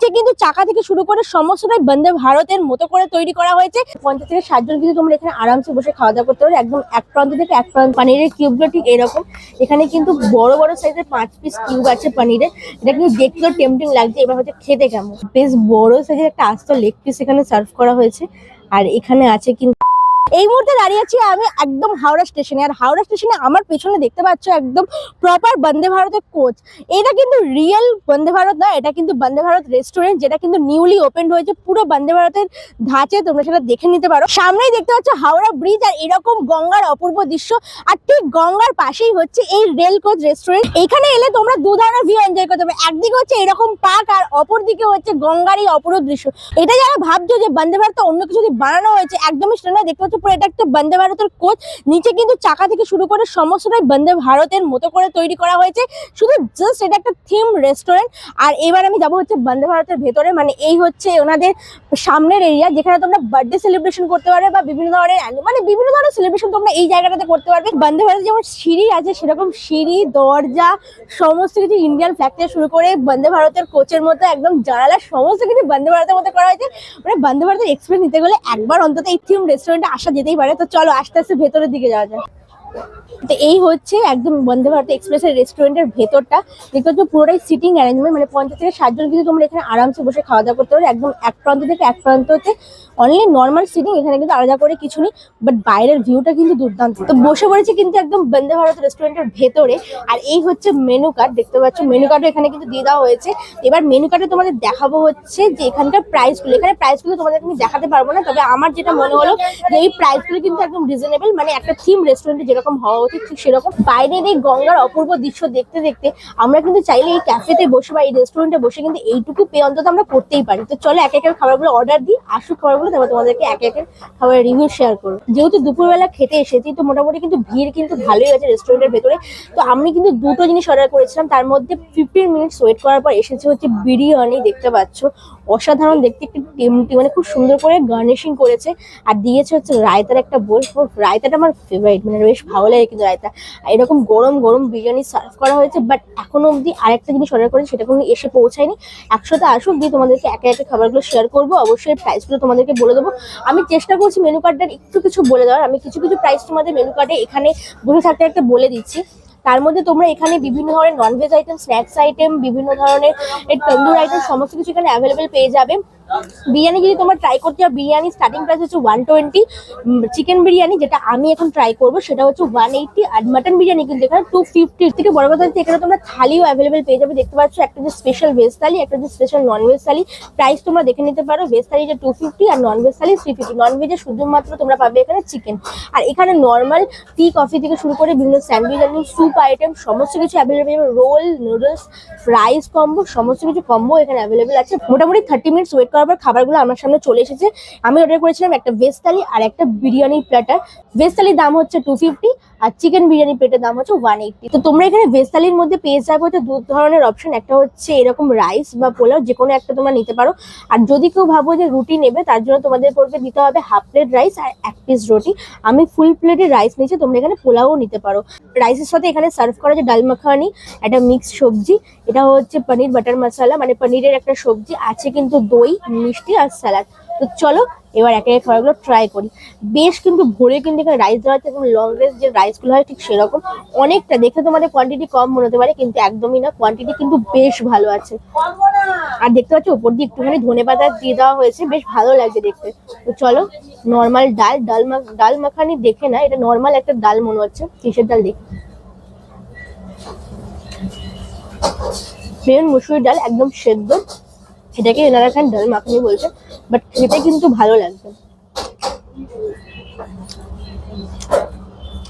নিচে কিন্তু চাকা থেকে শুরু করে সমস্তটাই বন্দে ভারতের মতো করে তৈরি করা হয়েছে। পঞ্চাশ থেকে ষাটজন কিন্তু তোমরা এখানে আরামসে বসে খাওয়া দাওয়া করতে পারো। একদম এক প্রান্ত থেকে এক প্রান্ত পানিরের কিউবগুলো ঠিক এরকম। এখানে কিন্তু বড় বড় সাইজের পাঁচ পিস কিউব আছে পানিরের এটা কিন্তু দেখতেও টেম্পটিং লাগছে, এবার হচ্ছে খেতে কেমন। বেশ বড় সাইজের একটা আস্ত লেগ পিস এখানে সার্ভ করা হয়েছে। আর এখানে আছে কিন্তু এই মুহূর্তে দাঁড়িয়ে আছি আমি একদম হাওড়া স্টেশনে। আর হাওড়া স্টেশনে আমার পেছনে দেখতে পাচ্ছ একদম প্রপার বন্দে ভারতের কোচ এটা কিন্তু রিয়েল বন্দে ভারত না, এটা কিন্তু বন্দে ভারত রেস্টুরেন্ট যেটা কিন্তু নিউলি ওপেন হয়েছে। পুরো বন্দে ভারতের ধাঁচে তোমরা সেটা দেখে নিতে পারো। সামনেই দেখতে পাচ্ছ হাওড়া ব্রিজ আর এরকম গঙ্গার অপূর্ব দৃশ্য। আর ঠিক গঙ্গার পাশেই হচ্ছে এই রেল কোচ রেস্টুরেন্ট এখানে এলে তোমরা দু ধরনের ভিউ এনজয় করতে পারবে একদিকে হচ্ছে এরকম পার্ক আর অপর দিকে হচ্ছে গঙ্গার এই অপরূপ দৃশ্য। এটা যারা ভাবছ যে বন্দে ভারত অন্য কিছু বানানো হয়েছে, একদমই সেটা দেখতে পাচ্ছ পুরো এটা একটা বন্দে ভারতের কোচ। নিচে কিন্তু চাকা থেকে শুরু করে সমস্তটাই বন্দে ভারতের মতো করে তৈরি করা হয়েছে। শুধু জাস্ট এটা একটা থিম রেস্টুরেন্ট আর এবার আমি যাব হচ্ছে বন্দে ভারতের ভেতরে। মানে এই হচ্ছে ওনাদের সামনের এরিয়া যেখানে তোমরা বার্থডে সেলিব্রেশন করতে পারবে বা বিভিন্ন ধরনের মানে বিভিন্ন ধরনের সেলিব্রেশন তোমরা এই জায়গাটাতে করতে পারবে। বন্দে ভারতে যেমন সিঁড়ি আছে, সেরকম সিঁড়ি, দরজা, সমস্ত কিছু ইন্ডিয়ান ফ্ল্যাগ থেকে শুরু করে বন্দে ভারতের কোচের মতো একদম জানালা, সমস্ত কিছু বন্দে ভারতের মতো করা হয়েছে। মানে বন্দে ভারতের এক্সপিরিয়েন্স নিতে গেলে একবার অন্তত এই থিম রেস্টুরেন্টে আসা যেতেই পারে। তো চলো আস্তে আস্তে ভেতরের দিকে যাওয়া যায় তো এই হচ্ছে একদম বন্দে ভারত এক্সপ্রেসের রেস্টুরেন্টের ভেতরটা। দেখতে পাচ্ছ পুরোটাই সিটিং অ্যারেঞ্জমেন্ট মানে পঞ্চাশ থেকে ষাটজন কিন্তু তোমরা এখানে আরামসে বসে খাওয়া দাওয়া করতে পারো। একদম এক প্রান্ত থেকে এক প্রান্ততে অনলি নর্মাল সিটিং এখানে কিন্তু আলাদা করে কিছু নেই বাট বাইরের ভিউটা কিন্তু দুর্দান্ত। তো বসে পড়েছে কিন্তু একদম বন্দে ভারত রেস্টুরেন্টের ভেতরে। আর এই হচ্ছে মেনু কার্ড দেখতে পাচ্ছ মেনু কার্ডও এখানে কিন্তু দিয়ে দেওয়া হয়েছে। এবার মেনু কার্ডে তোমাদের দেখাবো হচ্ছে যে এখানকার প্রাইসগুলো এখানে প্রাইসগুলো তোমাদের আমি দেখাতে পারব না, তবে আমার যেটা মনে হলো যে এই প্রাইসগুলো কিন্তু একদম রিজনেবল মানে একটা থিম রেস্টুরেন্টে যেরকম হওয়া উচিত, ঠিক সেরকম। বাইরের এই গঙ্গার অপূর্ব দৃশ্য দেখতে দেখতে আমরা কিন্তু চাইলে এই ক্যাফেতে বসে বা এই রেস্টুরেন্টে বসে কিন্তু এইটুকু পে অন্তত আমরা করতেই পারি। তো চলো এক একের খাবারগুলো অর্ডার দিই, আসুক খাবারগুলো, তারপর তোমাদেরকে এক একের খাবারের রিভিউ শেয়ার করব। যেহেতু দুপুরবেলা খেতে এসেছি, তো মোটামুটি কিন্তু ভিড় কিন্তু ভালোই আছে রেস্টুরেন্টের ভেতরে। তো আমি কিন্তু দুটো জিনিস অর্ডার করেছিলাম, তার মধ্যে ফিফটিন মিনিটস ওয়েট করার পর এসেছে হচ্ছে বিরিয়ানি, দেখতে পাচ্ছ। অসাধারণ দেখতে একটু টেমটি মানে খুব সুন্দর করে গার্নিশিং করেছে আর দিয়েছে হচ্ছে রায়তার একটা বোল রায়তাটা আমার ফেভারিট মানে বেশ ভালো লাগে কিন্তু রায়তা। এরকম গরম গরম বিরিয়ানি সার্ভ করা হয়েছে বাট এখনও অবধি আরেকটা জিনিস অর্ডার করেছি, সেটা কোনো এসে পৌঁছায়নি। একসাথে আসুক দিয়ে তোমাদেরকে একে একে খাবারগুলো শেয়ার করব। অবশ্যই প্রাইসগুলো তোমাদেরকে বলে দেবো। আমি চেষ্টা করছি মেনু কার্ডটার একটু কিছু বলে দেওয়ার। আমি কিছু কিছু প্রাইস তোমাদের মেনু কার্ডে এখানে বসে থাকতে একটা বলে দিচ্ছি। তার মধ্যে তোমরা এখানে বিভিন্ন ধরনের ননভেজ আইটেম স্ন্যাক্স আইটেম বিভিন্ন ধরনের তন্দুর আইটেম সমস্ত কিছু এখানে অ্যাভেলেবেল পেয়ে যাবে। বিরিয়ানি যদি তোমরা ট্রাই করতে চাও, বিরিয়ানি স্টার্টিং প্রাইস হচ্ছে ওয়ান টোয়েন্টি চিকেন বিরিয়ানি যেটা আমি এখন ট্রাই করব, সেটা হচ্ছে ওয়ান এইটি আর মাটন বিরিয়ানি কিন্তু এখানে টু ফিফটি থেকে বড় কথা হচ্ছে, এখানে তোমরা থালিও অ্যাভেলেবেল পেয়ে যাবে। দেখতে পাচ্ছ একটা যে স্পেশাল ভেজ থালি, একটা যে special non veg thali. Price তোমরা দেখে নিতে পারো ভেজ থালি যে টু ফিফটি আর non veg thali three fifty non ভেজে শুধুমাত্র তোমরা পাবে এখানে চিকেন আর এখানে নর্মাল টি কফি থেকে শুরু করে বিভিন্ন স্যান্ডউইচ আইটেম স্যুপ আইটেম সমস্ত কিছু available roll noodles rice combo সমস্ত কিছু কম্বো এখানে অ্যাভেলেবেল আছে। মোটামুটি থার্টি মিনিটস ওয়েট করার খাবারগুলো আমার সামনে চলে এসেছে। আমি অর্ডার করেছিলাম একটা ভেজ আর একটা বিরিয়ানি প্লেটার ভেজ থালির দাম হচ্ছে টু ফিফটি আর চিকেন বিরিয়ানি প্লেটের দাম হচ্ছে ওয়ান এইটটি তো তোমরা এখানে ভেজ মধ্যে পেয়ে যাবে হচ্ছে দু ধরনের অপশন একটা হচ্ছে এরকম রাইস বা পোলাও যে কোনো একটা তোমরা নিতে পারো। আর যদি কেউ ভাবো যে রুটি নেবে, তার জন্য তোমাদের পড়বে দিতে হবে হাফ প্লেট রাইস আর এক পিস রুটি আমি ফুল প্লেটের রাইস নিয়েছি, তোমরা এখানে পোলাও নিতে পারো। রাইসের সাথে এখানে সার্ভ করা যে ডাল মাখানি, একটা মিক্স সবজি। এটা হচ্ছে পনির বাটার মশলা মানে পনিরের একটা সবজি। আছে কিন্তু দই মিষ্টি আর স্যালাড। তো চলো, এবার একে একে খাবারগুলো ট্রাই করি। বেশ কিন্তু ভরে কিন্তু এখানে রাইস দেওয়া আছে এবং লং রেঞ্জ যে রাইসগুলো হয় ঠিক সেরকম। অনেকটা দেখে তোমাদের কোয়ান্টিটি কম মনে হতে পারে, কিন্তু একদমই না। কোয়ান্টিটি কিন্তু বেশ ভালো আছে। আর দেখতে পাচ্ছি উপর দিয়ে একটুখানি ধনে পাতা দিয়ে দেওয়া হয়েছে। বেশ ভালো লাগছে দেখতে। তো চলো নর্মাল ডাল ডাল ডাল মাখানি দেখে না, এটা নর্মাল একটা ডাল মনে হচ্ছে। কিসের ডাল দেখি? প্লেন ডাল একদম সেদ্ধ। এটাকে এনারা খান ডাল মাখানি বলছে বাট খেতে কিন্তু ভালো লাগবে।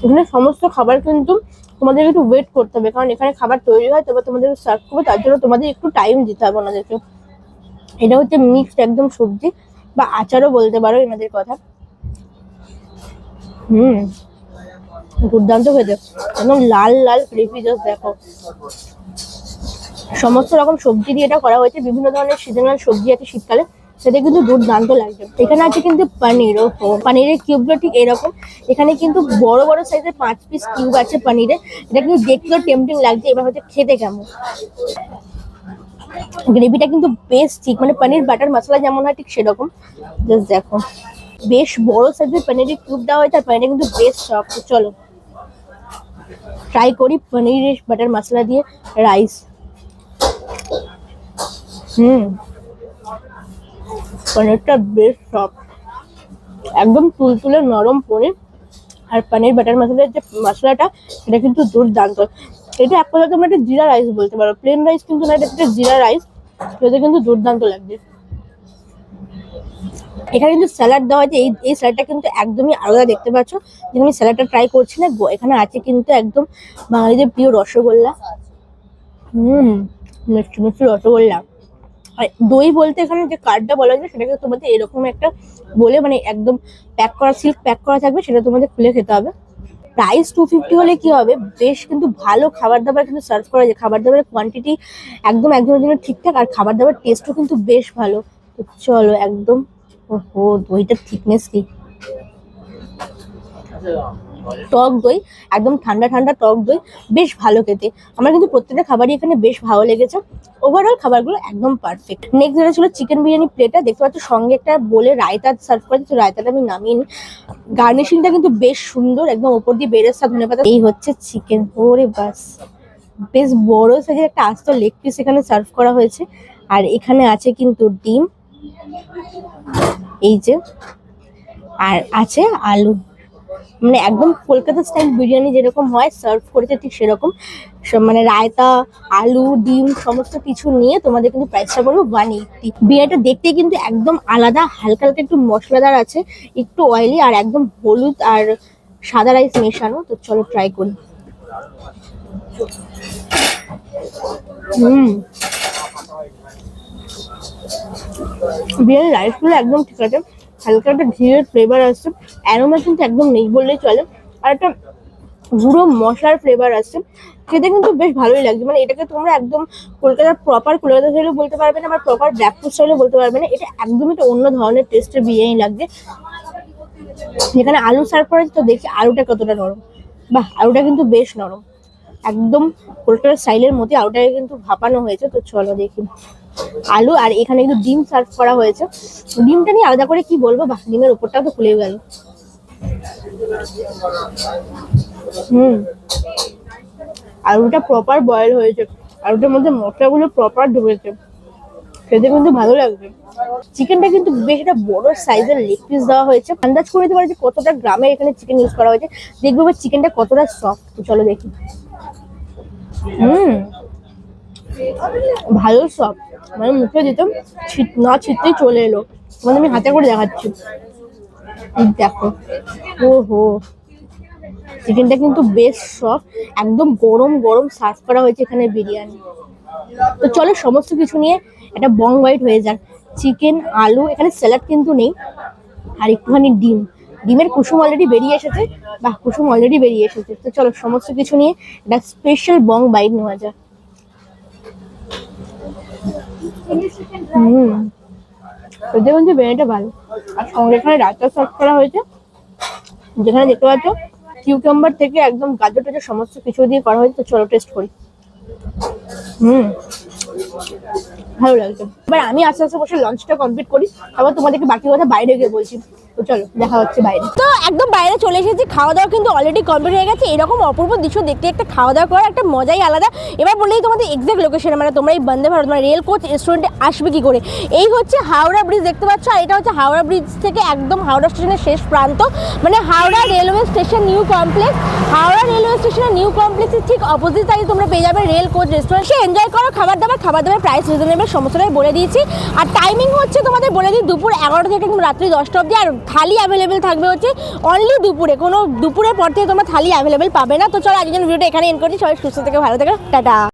এখানে সমস্ত খাবার কিন্তু তোমাদের একটু ওয়েট করতে হবে, কারণ এখানে খাবার তৈরি হয়, তবে তোমাদের সার্ভ করব, তার জন্য তোমাদের একটু টাইম দিতে হবে ওনাদেরকে। এটা হচ্ছে মিক্সড একদম সবজি, বা আচারও বলতে পারো এনাদের কথা। হুম, দুর্দান্ত খেতে, একদম লাল লাল ক্রিপি জাস্ট দেখো। সমস্ত রকম সবজি দিয়ে এটা করা হয়েছে। বিভিন্ন ধরনের সিজনাল সবজি আছে শীতকালে। সেটা কিন্তু দুর্দান্ত লাগছে। এখানে আছে কিন্তু পনির ও পনিরের কিউবগুলো ঠিক এরকম। এখানে কিন্তু বড় বড় সাইজের পাঁচ পিস কিউব আছে পনিরের। এটা কিন্তু দেখতেও টেম্পটিং লাগছে। এবার হচ্ছে খেতে কেমন? গ্রেভিটা কিন্তু বেশ ঠিক। মানে পনির বাটার মশলা যেমন হয় ঠিক সেরকম। জাস্ট দেখো। বেশ বড় সাইজের পনিরের কিউব দেওয়া হয়েছে। আর পনিরটা কিন্তু বেশ সফট চলো। ট্রাই করি পনিরের বাটার মশলা দিয়ে রাইস হুম। পনিরটা বেশ সফট একদম তুলতুলে নরম পনির। আর পনির বাটার মশলার যে মশলাটা সেটা কিন্তু দুর্দান্ত। এটা এক কথা তোমরা একটা জিরা রাইস বলতে পারো। প্লেন রাইস কিন্তু না, এটা একটা জিরা রাইস এটা কিন্তু দুর্দান্ত লাগছে এখানে কিন্তু স্যালাড দেওয়া হয়েছে। এই এই স্যালাডটা কিন্তু একদমই আলাদা দেখতে পাচ্ছ। যে আমি স্যালাডটা ট্রাই করছি না এখানে আছে কিন্তু একদম বাঙালিদের প্রিয় রসগোল্লা। হুম। মিষ্টি মিষ্টি রসগোল্লা দই বলতে এখানে যে কার্ডটা বলা হয়েছে, সেটাকে তোমাদের এরকম একটা বলে মানে একদম প্যাক করা সিল্ক প্যাক করা থাকবে, সেটা তোমাদের খুলে খেতে হবে। প্রাইস টু ফিফটি হলে কি হবে? বেশ কিন্তু ভালো খাবার দাবার কিন্তু সার্ভ করা যায়। খাবার দাবারের কোয়ান্টিটি একদম একজনের জন্য ঠিকঠাক, আর খাবার দাবার টেস্টও কিন্তু বেশ ভালো। চলো একদম, ওহো, দইটার থিকনেস কি? টক দই, একদম ঠান্ডা ঠান্ডা টক দই, বেশ ভালো খেতে। আমার কিন্তু প্রত্যেকটা খাবারই এখানে বেশ ভালো লেগেছে। ওভারঅল খাবারগুলো একদম পারফেক্ট নেক্সট যেটা ছিল চিকেন বিরিয়ানি প্লেটটা দেখতে পাচ্ছ সঙ্গে একটা বলে রায়তা সার্ভ করেছে, তো রায়তাটা আমি নামিয়ে নিই। গার্নিশিংটা কিন্তু বেশ সুন্দর, একদম ওপর দিয়ে বেরেস্তা ধনে পাতা। এই হচ্ছে চিকেন ওরে বাস। বেশ বড় সাইজের একটা আস্ত লেগ পিস এখানে সার্ভ করা হয়েছে। আর এখানে আছে কিন্তু ডিম, এই যে, আর আছে আলু। মানে একদম কলকাতা স্টাইল বিরিয়ানি যেরকম হয় সার্ভ করেছে ঠিক সেরকম। মানে রায়তা, আলু, ডিম, সমস্ত কিছু নিয়ে তোমাদের কিন্তু প্রাইসটা পড়বে ওয়ান এইটটি বিরিয়ানিটা দেখতে কিন্তু একদম আলাদা, হালকা হালকা একটু মশলাদার আছে, একটু অয়েলি আর একদম হলুদ আর সাদা রাইস মেশানো, তো চলো ট্রাই করি। হুম। বিরিয়ানির রাইসগুলো একদম ঠিক আছে। হালকা একটা ঘিয়ের ফ্লেভার আসছে। অ্যারোমা কিন্তু একদম নেই বললেই চলে। আর একটা গুঁড়ো মশলার ফ্লেভার আসছে। খেতে কিন্তু বেশ ভালোই লাগছে। মানে এটাকে তোমরা একদম কলকাতার প্রপার কলকাতা স্টাইলে বলতে পারবে না বা প্রপার ব্ল্যাকপুর স্টাইলে বলতে পারবে না। এটা একদমই তো অন্য ধরনের টেস্টের বিরিয়ানি লাগছে যেখানে আলু সার্ভ করা হয়েছে, তো দেখি আলুটা কতটা নরম। বাহ, আলুটা কিন্তু বেশ নরম। একদম কলকাতার স্টাইলের মধ্যে আলুটাকে কিন্তু ভাপানো হয়েছে। তো চলো দেখি। আলু আর এখানে কিন্তু ডিম সার্ভ করা হয়েছে। ডিমটা নিয়ে আলাদা করে কি বলব? বাহ, ডিমের উপরটা তো খুলে গেল। হুম। আলুটা প্রপার বয়েল হয়েছে। আলুটার মধ্যে মশলাগুলো প্রপার ঢুকেছে। খেতে কিন্তু ভালো লাগবে চিকেনটা কিন্তু বেশ একটা বড় সাইজের লেগ পিস দেওয়া হয়েছে। আন্দাজ করে দিতে পারে যে কতটা গ্রামে এখানে চিকেন ইউজ করা হয়েছে। দেখব চিকেনটা কতটা সফট চলো দেখি। হুম। ভালো সব। মানে মুখে দিতাম ছিট, না ছিটতেই চলে এলো। মানে আমি হাতে করে দেখাচ্ছি। দেখো। ও হো চিকেনটা কিন্তু বেশ সফট একদম গরম গরম সার্ভ করা হয়েছে এখানে বিরিয়ানি। তো চলো সমস্ত কিছু নিয়ে একটা বং হোয়াইট হয়ে যাক। চিকেন, আলু, এখানে স্যালাড কিন্তু নেই। আর একটুখানি ডিম। ডিমের কুসুম অলরেডি বেরিয়ে এসেছে। বাহ, কুসুম অলরেডি বেরিয়ে এসেছে। তো চলো, সমস্ত কিছু নিয়ে একটা স্পেশাল বং বাইট নেওয়া যাক। হুম। ওদের কিন্তু বিরিয়ানিটা ভালো। আর সঙ্গে এখানে রায়তা সার্ভ করা হয়েছে। যেখানে দেখতে পাচ্ছ কিউকাম্বার থেকে একদম গাজর টাজর সমস্ত কিছু দিয়ে করা হয়েছে। তো চলো টেস্ট করি। হুম। ভালো লাগছে। এবার আমি আস্তে আস্তে বসে লঞ্চটা কমপ্লিট করি। তারপর তোমাদেরকে বাকি কথা বাইরে গিয়ে বলছি। তো চলো, দেখা হচ্ছে বাইরে। তো একদম বাইরে চলে এসেছি, খাওয়া দাওয়া কিন্তু অলরেডি কমপ্লিট হয়ে গেছে। এরকম অপূর্ব দৃশ্য দেখতে, একটা খাওয়া দাওয়া করার একটা মজাই আলাদা। এবার বললেই তোমাদের এক্সাক্ট লোকেশন মানে তোমরা এই বন্দে ভারত মানে রেল কোচ রেস্টুরেন্টে আসবে কি করে? এই হচ্ছে হাওড়া ব্রিজ দেখতে পাচ্ছ? আর এটা হচ্ছে হাওড়া ব্রিজ থেকে একদম হাওড়া স্টেশনের শেষ প্রান্ত। মানে Howrah railway station new complex Howrah railway স্টেশনের নিউ কমপ্লেক্সের ঠিক অপোজিট সাইডে তোমরা পেয়ে যাবে রেল কোচ রেস্টুরেন্ট সে এনজয় করো, খাবার দাবার খাবার দাবার প্রাইস রিজনেবল সমস্তটাই বলে দিয়েছি। আর টাইমিং হচ্ছে তোমাদের বলে দিই দুপুর এগারোটা থেকে রাত্রি দশটা অবধি। আর থালি অ্যাভেলেবেল থাকবে হচ্ছে অনলি দুপুরে। কোনো দুপুরের পর থেকে তোমরা থালি অ্যাভেলেবেল পাবে না। তো চলো আজকের ভিডিওটা এখানে এন্ড করছি। সবাই সুস্থ থেকে ভালো থাকে। টাটা।